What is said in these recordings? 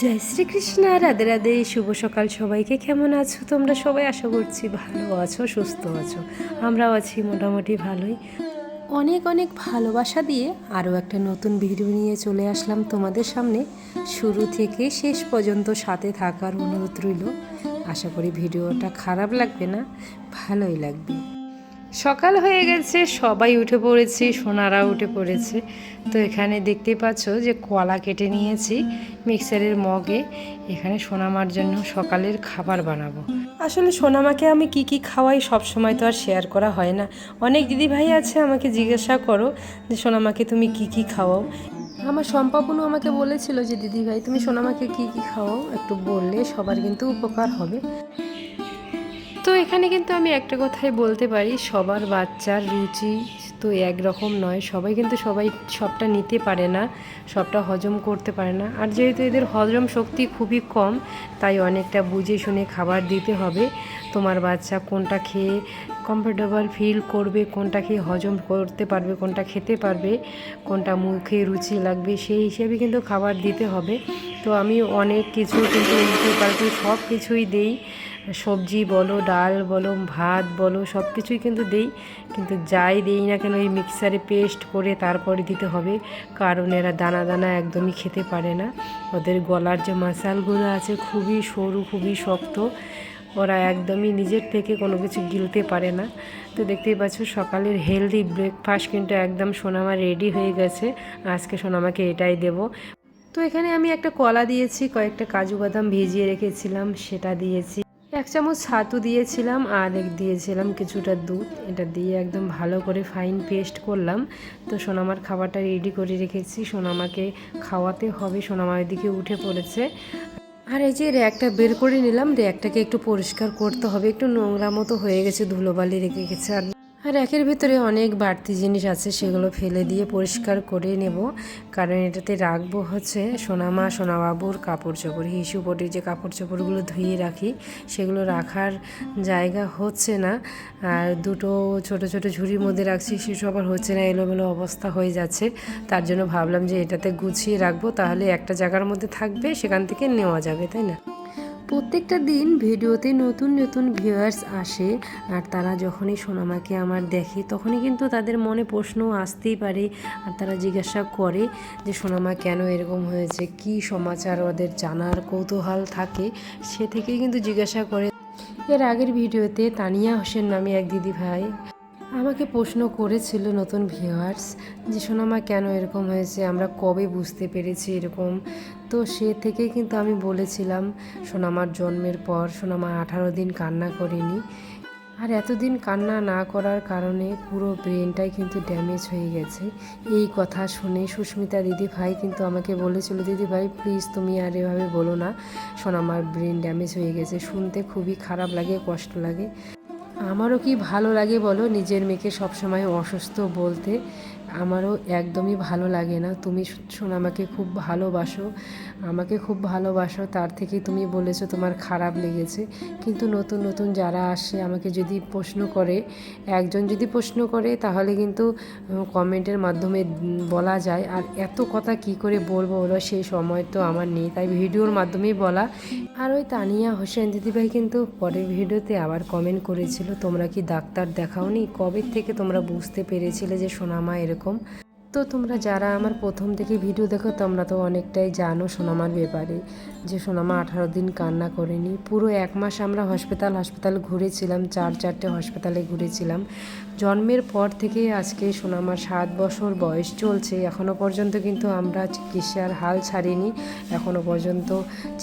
জয় শ্রীকৃষ্ণ, রাধে রাধে, শুভ সকাল সবাইকে। কেমন আছো তোমরা? সবাই আশা করছি ভালো আছো, সুস্থ আছো। আমরাও আছি মোটামুটি ভালোই। অনেক অনেক ভালোবাসা দিয়ে আরও একটা নতুন ভিডিও নিয়ে চলে আসলাম তোমাদের সামনে। শুরু থেকে শেষ পর্যন্ত সাথে থাকার অনুরোধ রইল। আশা করি ভিডিওটা খারাপ লাগবে না, ভালোই লাগবে। সকাল হয়ে গেছে সবাই উঠে পড়েছি সোনারা উঠে পড়েছে। তো এখানে দেখতে পাচ্ছ যে কলা কেটে নিয়েছি মিক্সারের মগে। এখানে সোনামার জন্য সকালের খাবার বানাবো। আসলে সোনামাকে আমি কি কি খাওয়াই সব সময় তো আর শেয়ার করা হয় না। অনেক দিদি ভাই আছে আমাকে জিজ্ঞাসা করো যে সোনামাকে তুমি কি কি খাওয়াও? আমার সম্পাপনও আমাকে বলেছিল যে দিদি ভাই তুমি সোনামাকে কি কি খাওয়াও? একটু বললে সবার কিন্তু উপকার হবে। তো এখানে কিন্তু আমি একটা কথাই বলতে পারি, সবার বাচ্চার রুচি তো একরকম নয়। সবাই কিন্তু সবাই সবটা নিতে পারে না, সবটা হজম করতে পারে না। আর যেহেতু এদের হজম শক্তি খুবই কম, তাই অনেকটা বুঝে শুনে খাবার দিতে হবে। তোমার বাচ্চা কোনটা খেয়ে কমফোর্টেবল ফিল করবে, কোনটা খেয়ে হজম করতে পারবে, কোনটা খেতে পারবে, কোনটা মুখে রুচি লাগবে, সেই হিসেবে কিন্তু খাবার দিতে হবে। তো আমি অনেক কিছু কিন্তু উল্টো পাল্টে সব কিছুই দেই। সবজি বলো, ডাল বলো, ভাত বলো সব কিছুই কিন্তু দেই। কিন্তু যাই দেই না কেন এই মিক্সারে পেস্ট করে তারপরে দিতে হবে, কারণ এরা দানা দানা একদমই খেতে পারে না। ওদের গলার যে মাসালগুলো আছে খুবই সরু, খুবই শক্ত, ওরা একদমই নিজের থেকে কোনো কিছু গিলতে পারে না। তো দেখতেই পাচ্ছ সকালের হেলদি ব্রেকফাস্ট কিন্তু একদম সোনামা রেডি হয়ে গেছে। আজকে সোনামাকে এটাই দেব। তো এখানে আমি একটা কলা দিয়েছি, কয়েকটা কাজু বাদাম ভিজিয়ে রেখেছিলাম, সেটা দিয়েছি। এক চামচ ছাতু দিয়েছিলাম আর এক দিয়েছিলাম কিছুটা দুধ। এটা দিয়ে একদম ভালো করে ফাইন পেস্ট করলাম। তো সোনামার খাবারটা রেডি করে রেখেছি। সোনামাকে খাওয়াতে হবে। সোনামার দিকে উঠে পড়েছে। আর এই যে র্যাকটা বের করে নিলাম, র্যাকটাকে একটু পরিষ্কার করতে হবে। একটু নোংরা মতো হয়ে গেছে ধুলোবালি রেখে গেছে। আর আর র্যাকের ভিতরে অনেক বাড়তি জিনিস আছে, সেগুলো ফেলে দিয়ে পরিষ্কার করে নেব। কারণ এটাতে রাখব হচ্ছে সোনামা, সোনাবাবুর কাপড় চোপড় হিসুপটির যে কাপড় চোপড়গুলো ধুয়ে রাখি, সেগুলো রাখার জায়গা হচ্ছে না। আর দুটো ছোট ছোট ঝুড়ির মধ্যে রাখছি, সেসব আবার হচ্ছে না, এলোমেলো অবস্থা হয়ে যাচ্ছে। তার জন্য ভাবলাম যে এটাতে গুছিয়ে রাখব, তাহলে একটা জায়গার মধ্যে থাকবে, সেখান থেকে নেওয়া যাবে, তাই না? প্রত্যেকটা দিন ভিডিওতে নতুন নতুন ভিউয়ার্স আসে আর তারা যখনই সোনামাকে আমার দেখে তখনই কিন্তু তাদের মনে প্রশ্ন আসতেই পারে আর তারা জিজ্ঞাসা করে যে, সোনামা, কেন এরকম হয়েছে? কি সমাচার ওদের জানার কৌতূহল থাকে? সে থেকেই কিন্তু জিজ্ঞাসা করে। এর আগের ভিডিওতে তানিয়া হোসেন নামে এক দিদি ভাই আমাকে প্রশ্ন করেছিল নতুন ভিউয়ার্স যে, সোনামা, কেন এরকম হয়েছে? আমরা কবে বুঝতে পেরেছি এরকম? তো সে থেকে কিন্তু আমি বলেছিলাম সোনামার জন্মের পর সোনামা আঠারো দিন কান্না করেনি। আর এতদিন কান্না না করার কারণে পুরো ব্রেনটাই কিন্তু ড্যামেজ হয়ে গেছে। এই কথা শুনে সুস্মিতা দিদি ভাই কিন্তু আমাকে বলেছিল দিদি ভাই প্লিজ তুমি আর এভাবে বলো না। সোনামার ব্রেন ড্যামেজ হয়ে গেছে। শুনতে খুবই খারাপ লাগে, কষ্ট লাগে। আমারও কি ভালো লাগে বলো, নিজের মেয়েকে সবসময় অসুস্থ বলতে। আমারও একদমই ভালো লাগে না। তুমি শোনো, আমাকে খুব ভালোবাসো। আমাকে খুব ভালোবাসো। তার থেকে তুমি বলেছ তোমার খারাপ লেগেছে। কিন্তু নতুন নতুন যারা আসে, আমাকে যদি প্রশ্ন করে, একজন যদি প্রশ্ন করে, তাহলে কিন্তু কমেন্টের মাধ্যমে বলা যায়। আর এত কথা কি করে বলব বলো? সেই সময় তো আমার নেই। তাই ভিডিওর মাধ্যমেই বলা। আর ওই তানিয়া হোসেন দিদিভাই কিন্তু পরের ভিডিওতে আবার কমেন্ট করেছিল, তোমরা কি ডাক্তার দেখাওনি? কবে থেকে তোমরা বুঝতে পেরেছিলে যে সোনামা এরকম இருக்கும் তো তোমরা যারা আমার প্রথম থেকে ভিডিও দেখো, তোমরা তো অনেকটাই জানো সোনামার ব্যাপারে, যে সোনামা আঠারো দিন কান্না করেনি। পুরো এক মাস আমরা হসপিটাল হসপিটাল ঘুরেছিলাম, চার চারটে হসপিটালে ঘুরেছিলাম। জন্মের পর থেকে আজকে সোনামার সাত বছর বয়স চলছে। এখনও পর্যন্ত কিন্তু আমরা চিকিৎসার হাল ছাড়িনি। এখনও পর্যন্ত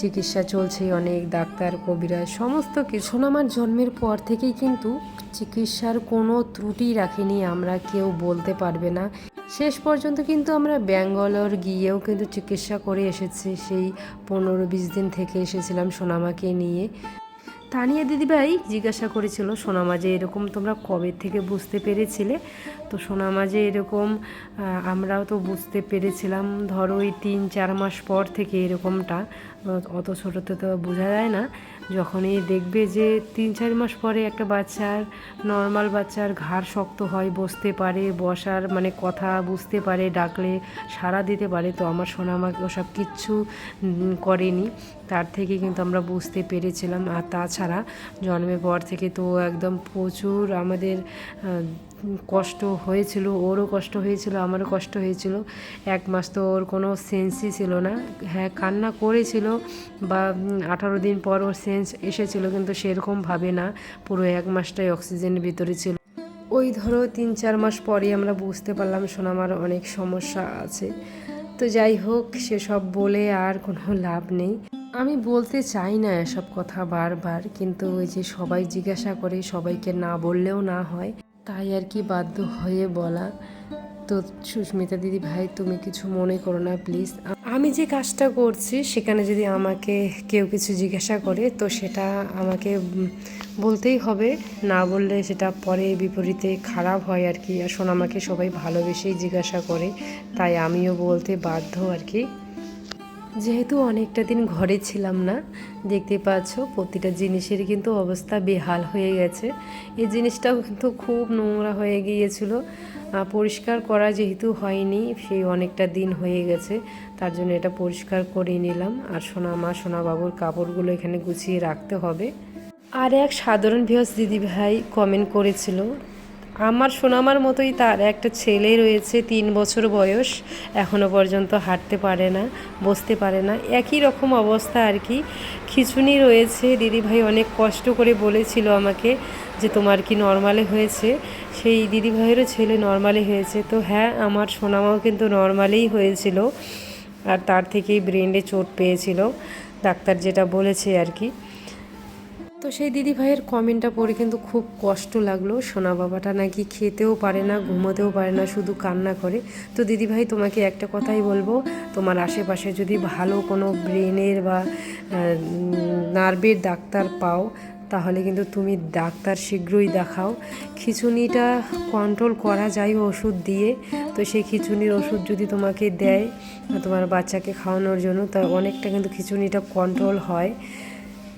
চিকিৎসা চলছে, অনেক ডাক্তার কবিরাজ সমস্ত কিছু। সোনামার জন্মের পর থেকেই কিন্তু চিকিৎসার কোনো ত্রুটি রাখিনি, আমরা কেউ বলতে পারবে না। শেষ পর্যন্ত কিন্তু আমরা ব্যাঙ্গালোর গিয়েও কিন্তু চিকিৎসা করে এসেছি, সেই পনেরো বিশ দিন থেকে এসেছিলাম সোনামাকে নিয়ে। তানিয়া দিদিভাই জিজ্ঞাসা করেছিল, সোনামা যে এরকম তোমরা কবে থেকে বুঝতে পেরেছিলে? তো সোনামা যে এরকম আমরাও তো বুঝতে পেরেছিলাম, ধরো ওই তিন চার মাস পর থেকে এরকমটা অত ছোটোতে তো বোঝা যায় না। যখনই দেখবে যে তিন চার মাস পরে একটা বাচ্চার নর্মাল বাচ্চার ঘাড় শক্ত হয়, বসতে পারে, বসার মানে কথা বুঝতে পারে, ডাকলে সাড়া দিতে পারে, তো আমার সোনামাকে ওসব কিচ্ছু করেনি। তার থেকে কিন্তু আমরা বুঝতে পেরেছিলাম। আর তাছাড়া জন্মের পর থেকে তো একদম প্রচুর আমাদের কষ্ট হয়েছিল, ওরও কষ্ট হয়েছিল, আমারও কষ্ট হয়েছিল। এক মাস তো ওর কোনো সেন্সই ছিল না। হ্যাঁ কান্না করেছিল বা আঠারো দিন পর ওর সেন্স এসেছিল, কিন্তু সেরকমভাবে না। পুরো এক মাসটাই অক্সিজেনের ভিতরে ছিল। ওই ধরো তিন চার মাস পরে আমরা বুঝতে পারলাম সোনামার অনেক সমস্যা আছে। তো যাই হোক সেসব বলে আর কোনো লাভ নেই। আমি বলতে চাই না এসব কথা বারবার, কিন্তু ওই যে সবাই জিজ্ঞাসা করে, সবাইকে না বললেও না হয়। তাই আর কি বাধ্য হয়ে বলা। তো সুস্মিতা দিদি ভাই, তুমি কিছু মনে করো না প্লিজ আমি যে কাজটা করছি, সেখানে যদি আমাকে কেউ কিছু জিজ্ঞাসা করে, তো সেটা আমাকে বলতেই হবে। না বললে সেটা পরে বিপরীতে খারাপ হয় আর কি। আর আমাকে সবাই ভালোবেসেই জিজ্ঞাসা করে। তাই আমিও বলতে বাধ্য আর কি। যেহেতু অনেকটা দিন ঘরে ছিলাম না, দেখতে পাচ্ছ প্রতিটা জিনিসের কিন্তু অবস্থা বেহাল হয়ে গেছে। এই জিনিসটাও কিন্তু খুব নোংরা হয়ে গিয়েছিল। পরিষ্কার করা যেহেতু হয়নি, সেই অনেকটা দিন হয়ে গেছে, তার জন্য এটা পরিষ্কার করে নিলাম। আর সোনা মা, সোনা বাবুর কাপড়গুলো এখানে গুছিয়ে রাখতে হবে। আর এক সাধারণ ভিউস দিদি ভাই কমেন্ট করেছিল আমার সোনামার মতোই তার একটা ছেলে রয়েছে, তিন বছর বয়স, এখনও পর্যন্ত হাঁটতে পারে না, বসতে পারে না। একই রকম অবস্থা আর কি। খিচুনি রয়েছে, দিদিভাই অনেক কষ্ট করে বলেছিল আমাকে যে তোমার কি নর্মালে হয়েছে। সেই দিদিভাইয়েরও ছেলে নর্মালে হয়েছে। তো হ্যাঁ আমার সোনামাও কিন্তু নর্মালেই হয়েছিল। আর তার থেকেই ব্রেনে চোট পেয়েছিল। ডাক্তার যেটা বলেছে আর কি। তো সেই দিদি ভাইয়ের কমেন্টটা পড়ে কিন্তু খুব কষ্ট লাগল। সোনা বাবাটা নাকি খেতেও পারে না, ঘুমোতেও পারে না, শুধু কান্না করে। তো দিদি ভাই তোমাকে একটা কথাই বলব, তোমার আশেপাশে যদি ভালো কোনো ব্রেনের বা নার্ভের ডাক্তার পাও, তাহলে কিন্তু তুমি ডাক্তার শীঘ্রই দেখাও। খিচুনিটা কন্ট্রোল করা যায় ওষুধ দিয়ে। তো সেই খিচুনির ওষুধ যদি তোমাকে দেয়, তোমার বাচ্চাকে খাওয়ানোর জন্য, তা অনেকটা কিন্তু খিচুনিটা কন্ট্রোল হয়।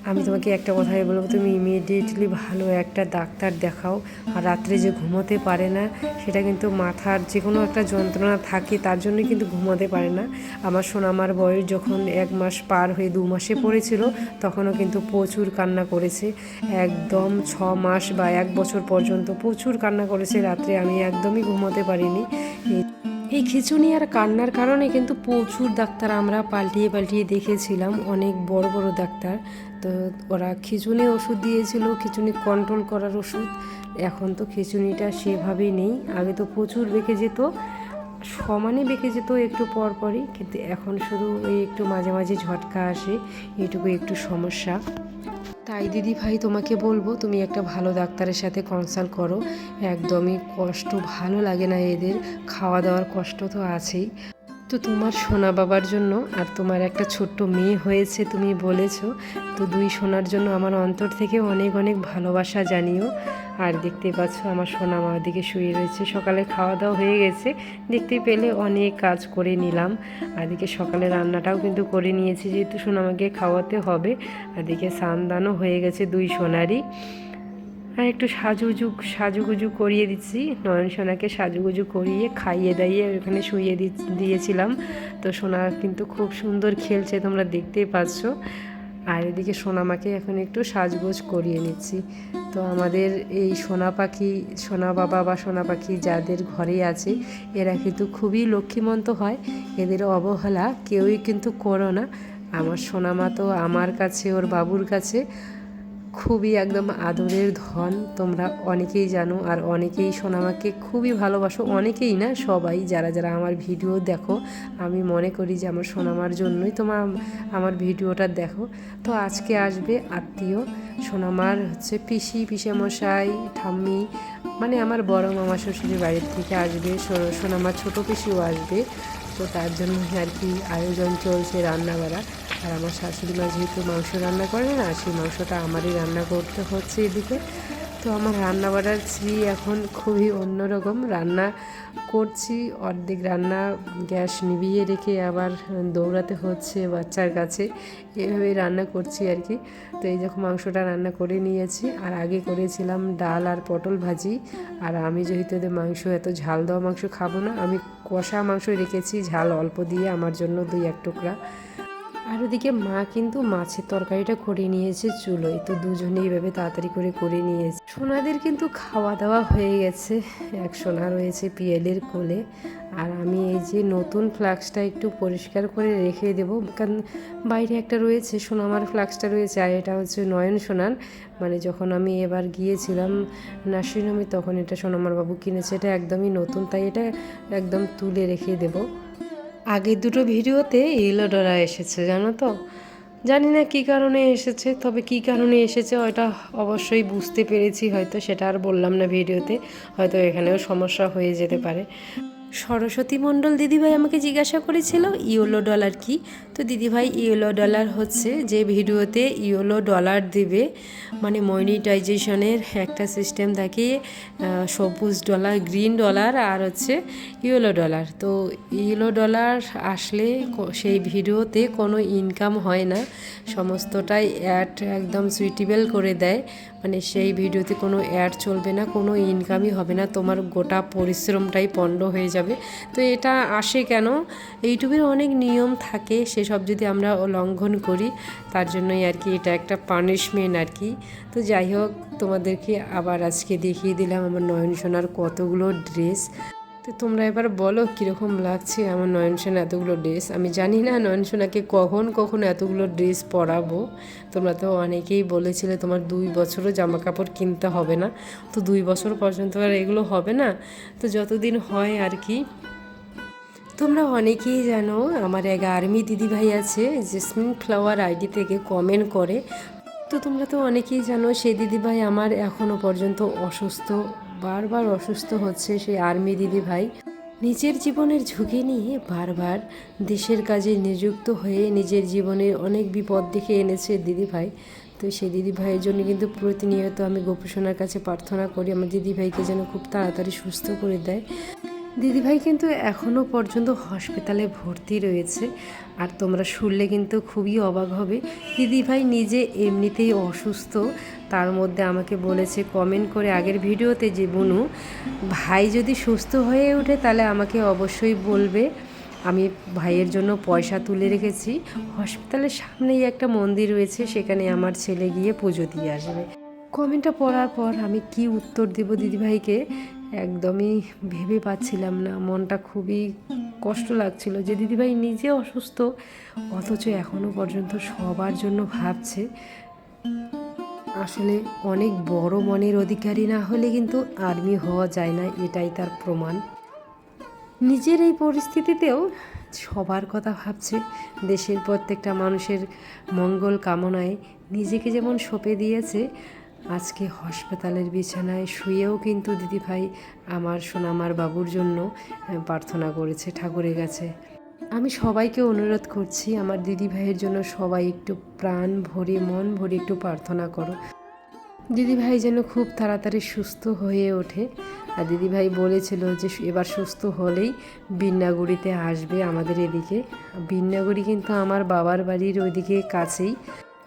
আমি তোমাকে একটা কথাই বলব, তুমি ইমিডিয়েটলি ভালো একটা ডাক্তার দেখাও। আর রাত্রে যে ঘুমোতে পারে না, সেটা কিন্তু মাথার যে কোনো একটা যন্ত্রণা থাকে, তার জন্য কিন্তু ঘুমোতে পারে না। আমার সোনামার বয়স যখন এক মাস পার হয়ে দু মাসে পড়েছিল, তখনও কিন্তু প্রচুর কান্না করেছে। একদম ছ মাস বা এক বছর পর্যন্ত প্রচুর কান্না করেছে, রাত্রে আমি একদমই ঘুমোতে পারিনি। এই খিচুনি আর কান্নার কারণে কিন্তু প্রচুর ডাক্তার আমরা পাল্টিয়ে পাল্টিয়ে দেখেছিলাম, অনেক বড় বড় ডাক্তার। তো ওরা খিচুনি ওষুধ দিয়েছিল খিচুনি কন্ট্রোল করার ওষুধ। এখন তো খিচুনিটা সেভাবেই নেই। আগে তো প্রচুর বেঁকে যেত, সমানে বেঁকে যেত একটু পর পরই, কিন্তু এখন শুধু ওই একটু মাঝে মাঝে ঝটকা আসে এটুকু একটু সমস্যা। তাই দিদি ভাই তোমাকে বলব, তুমি একটা ভালো ডাক্তারের সাথে কনসাল্ট করো। একদমই কষ্ট ভালো লাগে না এদের। খাওয়া দাওয়ার কষ্ট তো আছেই। তো তোমার সোনা বাবার জন্য আর তোমার একটা ছোট্ট মেয়ে হয়েছে তুমি বলেছ। তো দুই সোনার জন্য আমার অন্তর থেকে অনেক অনেক ভালোবাসা জানিও। আর দেখতে পাচ্ছ আমার সোনা মা দিকে শুয়ে রয়েছে। সকালে খাওয়া দাওয়া হয়ে গেছে। দেখতে পেলে অনেক কাজ করে নিলাম। আর এদিকে সকালে রান্নাটাও কিন্তু করে নিয়েছি যেহেতু সোনামাকে খাওয়াতে হবে। আর এদিকে সানদানও হয়ে গেছে দুই সোনারই। আর একটু সাজুগুজু সাজুগুজু করিয়ে দিচ্ছি। নয়ন সোনাকে সাজুগুজু করিয়ে খাইয়ে দাইয়ে ওখানে শুইয়ে দিয়েছিলাম। তো সোনা কিন্তু খুব সুন্দর খেলছে, তোমরা দেখতেই পাচ্ছ। আর এদিকে সোনামাকে এখন একটু সাজগোজ করিয়ে নিচ্ছি। তো আমাদের এই সোনা পাখি, সোনা বাবা বা সোনা পাখি যাদের ঘরে আছে, এরা কিন্তু খুবই লক্ষ্মীমন্ত হয়। এদের অবহেলা কেউই কিন্তু করো না। আমার সোনামা তো আমার কাছে, ওর বাবুর কাছে। খুবই একদম আদরের ধন, তোমরা অনেকেই জানো আর অনেকেই সোনামাকে খুবই ভালোবাসো, অনেকেই না, সবাই যারা যারা আমার ভিডিও দেখো, আমি মনে করি যে আমার সোনামার জন্যই তোমার আমার ভিডিওটা দেখো। তো আজকে আসবে আত্মীয়, সোনামার হচ্ছে পিসি, পিসেমশাই, ঠাম্মি মানে আমার বড় মামা শ্বশুরের বাড়ির থেকে আসবে সোনামার ছোটো পিসিও আসবে, তো তার জন্য আর কি আয়োজন চলছে রান্না বাড়া আর আমার শাশুড়ি মা যেহেতু মাংস রান্না করে না সেই মাংসটা আমারই রান্না করতে হচ্ছে এদিকে। তো আমার রান্না বাড়ার স্ত্রী এখন খুবই অন্যরকম। রান্না করছি, অর্ধেক রান্না গ্যাস নিভিয়ে রেখে আবার দৌড়াতে হচ্ছে বাচ্চার কাছে। এভাবেই রান্না করছি আর কি। তো এই যখন মাংসটা রান্না করে নিয়েছি। আর আগে করেছিলাম ডাল আর পটল ভাজি। আর আমি যেহেতু মাংস, এত ঝাল দেওয়া মাংস খাব না, আমি কষা মাংস রেখেছি, ঝাল অল্প দিয়ে আমার জন্য দুই এক টুকরা। আর ওদিকে মা কিন্তু মাছের তরকারিটা করে নিয়েছে চুলোয়। তো দুজনেই এইভাবে তাড়াতাড়ি করে করে নিয়েছে। সোনাদের কিন্তু খাওয়া দাওয়া হয়ে গেছে। এক সোনা রয়েছে পিএলের কোলে। আর আমি এই যে নতুন ফ্লাক্সটা একটু পরিষ্কার করে রেখে দেবো। কারণ বাইরে একটা রয়েছে, সোনামার ফ্লাক্সটা রয়েছে, আর এটা হচ্ছে নয়ন সোনার। মানে যখন আমি এবার গিয়েছিলাম নার্সিংহোমে, তখন এটা সোনামার বাবু কিনেছে। এটা একদমই নতুন, তাই এটা একদম তুলে রেখে দেবো। আগের দুটো ভিডিওতে এলোডোরা এসেছে, জানো তো? জানি না কী কারণে এসেছে, তবে কী কারণে এসেছে ওটা অবশ্যই বুঝতে পেরেছি হয়তো, সেটা আর বললাম না ভিডিওতে, হয়তো এখানেও সমস্যা হয়ে যেতে পারে। সরস্বতী মণ্ডল দিদিভাই আমাকে জিজ্ঞাসা করেছিল, ইয়েলো ডলার কি? তো দিদিভাই, ইয়েলো ডলার হচ্ছে যে ভিডিওতে ইয়েলো ডলার দিবে। মানে মনিটাইজেশনের একটা সিস্টেম থাকে সবুজ ডলার, গ্রিন ডলার আর হচ্ছে ইয়েলো ডলার। তো ইয়েলো ডলার আসলে সেই ভিডিওতে কোনো ইনকাম হয় না, সমস্তটাই অ্যাড একদম সুইটেবল করে দেয়। মানে সেই ভিডিওতে কোনো অ্যাড চলবে না, কোনো ইনকামই হবে না, তোমার গোটা পরিশ্রমটাই পণ্ড হয়ে যাবে। তো এটা আসে কেন? ইউটিউবের অনেক নিয়ম থাকে, সেসব যদি আমরা লঙ্ঘন করি, তার জন্যই আর কি এটা একটা পানিশমেন্ট আর কি। তো যাই হোক, তোমাদেরকে আবার আজকে দেখিয়ে দিলাম আমার নয়ন সোনার কতগুলো ড্রেস তো তোমরা এবার বলো কীরকম লাগছে আমার নয়ন সোনা এতগুলো ড্রেস? আমি জানি না নয়ন সোনাকে কখন কখন এতগুলো ড্রেস পরাবো। তোমরা তো অনেকেই বলেছিলে তোমার দুই বছরও জামা কাপড় কিনতে হবে না। তো দুই বছর পর্যন্ত আর এগুলো হবে না। তো যতদিন হয় আর কি। তোমরা অনেকেই জানো, আমার এক আর্মি দিদিভাই আছে জেসমিন ফ্লাওয়ার আইডি থেকে কমেন্ট করে। তো তোমরা তো অনেকেই জানো, সেই দিদিভাই আমার এখনও পর্যন্ত অসুস্থ। বারবার অসুস্থ হচ্ছে সেই আর্মি দিদি ভাই। নিজের জীবনের ঝুঁকি নিয়ে বারবার দেশের কাজে নিযুক্ত হয়ে নিজের জীবনের অনেক বিপদ দেখে এনেছে দিদিভাই তো সেই দিদিভাইয়ের জন্য কিন্তু প্রতিনিয়ত আমি গোপসোনার কাছে প্রার্থনা করি, আমার দিদিভাইকে যেন খুব তাড়াতাড়ি সুস্থ করে দেয়। দিদিভাই কিন্তু এখনও পর্যন্ত হসপিটালে ভর্তি রয়েছে। আর তোমরা শুনলে কিন্তু খুবই অবাক হবে। দিদিভাই নিজে এমনিতেই অসুস্থ। তার মধ্যে আমাকে বলেছে, কমেন্ট করে আগের ভিডিওতে যে বনু, ভাই যদি সুস্থ হয়ে ওঠে তাহলে আমাকে অবশ্যই বলবে। আমি ভাইয়ের জন্য পয়সা তুলে রেখেছি। হসপিটালের সামনেই একটা মন্দির রয়েছে, সেখানে আমার ছেলে গিয়ে পুজো দিয়ে আসবে। কমেন্টটা পড়ার পর আমি কি উত্তর দেব দিদিভাইকে? একদমই ভেবে পাচ্ছিলাম না। মনটা খুবই কষ্ট লাগছিল। যে দিদিভাই নিজে অসুস্থ, অথচ এখনও পর্যন্ত সবার জন্য ভাবছে। আসলে অনেক বড় মনের অধিকারী না হলে কিন্তু আর্মি হওয়া যায় না, এটাই তার প্রমাণ। নিজের এই পরিস্থিতিতেও সবার কথা ভাবছে। দেশের প্রত্যেকটা মানুষের মঙ্গল কামনায় নিজেকে যেমন সঁপে দিয়েছে আজকে হাসপাতালের বিছানায় শুয়েও কিন্তু দিদিভাই আমার সোনামার বাবুর জন্য প্রার্থনা করেছে, ঠাকুরের কাছে। আমি সবাইকে অনুরোধ করছি, আমার দিদিভাইয়ের জন্য সবাই একটু প্রাণ ভরে, মন ভরে একটু প্রার্থনা করো। দিদিভাই যেন খুব তাড়াতাড়ি সুস্থ হয়ে ওঠে। আর দিদিভাই বলেছিল যে, এবার সুস্থ হলেই বিন্নাগুড়িতে আসবে আমাদের এদিকে। বিন্নাগুড়ি কিন্তু আমার বাবার বাড়ির ওইদিকে কাছেই।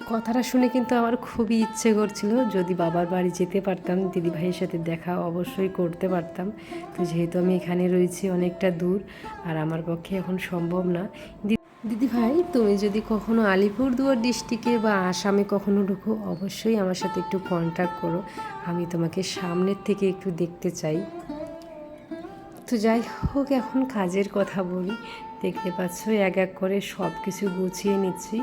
কথাটা শুনে কিন্তু আমার খুবই ইচ্ছে করছিল, যদি বাবার বাড়ি যেতে পারতাম, দিদিভাইয়ের সাথে দেখা অবশ্যই করতে পারতাম। তো যেহেতু আমি এখানে রয়েছি অনেকটা দূর, আর আমার পক্ষে এখন সম্ভব না। দি- দিদিভাই, তুমি যদি কখনো আলিপুরদুয়ার ডিস্ট্রিক্টে বা আসামে কখনো ঢুকো, অবশ্যই আমার সাথে একটু কন্ট্যাক্ট করো। আমি তোমাকে সামনের থেকে একটু দেখতে চাই। তো যাই হোক, এখন কাজের কথা বলি। দেখতে পাচ্ছ, এক এক করে সব কিছু গুছিয়ে নিচ্ছি।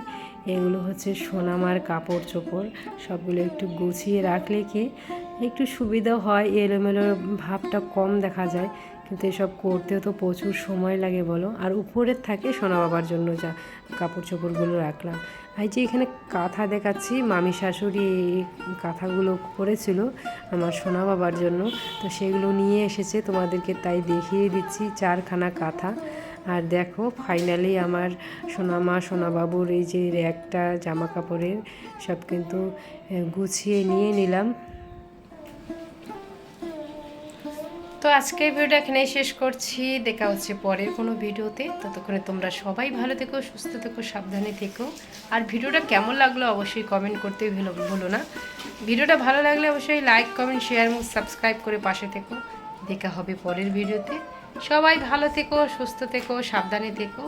এগুলো হচ্ছে সোনামার কাপড় চোপড় সবগুলো একটু গুছিয়ে রাখলে কি একটু সুবিধা হয়, এলোমেলো ভাবটা কম দেখা যায়। কিন্তু এসব করতেও তো প্রচুর সময় লাগে, বলো। আর উপরের থাকে সোনা বাবার জন্য যা কাপড় চোপড়গুলো রাখলাম। আর যে এখানে কাঁথা দেখাচ্ছি, মামি শাশুড়ি কাঁথাগুলো করেছিল আমার সোনা বাবার জন্য। তো সেগুলো নিয়ে এসেছে, তোমাদেরকে তাই দেখিয়ে দিচ্ছি, চারখানা কাঁথা। আর দেখো ফাইনালি আমার সোনামা সোনাবাবুর এই যে র্যাকটা জামা কাপড়ের, সব কিন্তু গুছিয়ে নিয়ে নিলাম। তো আজকে ভিডিওটা এখানেই শেষ করছি। দেখা হচ্ছে পরের কোনো ভিডিওতে। ততক্ষণে তোমরা সবাই ভালো থেকো, সুস্থ থেকো, সাবধানে থেকো। আর ভিডিওটা কেমন লাগল অবশ্যই কমেন্ট করতে ভুলো ভুলো না। ভিডিওটা ভালো লাগলে অবশ্যই লাইক কমেন্ট শেয়ার এবং সাবস্ক্রাইব করে পাশে থেকো। দেখা হবে পরের ভিডিওতে। সবাই ভালো থেকো, সুস্থ থেকো, সাবধানে থেকো।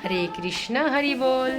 হরে কৃষ্ণ, হরি বল।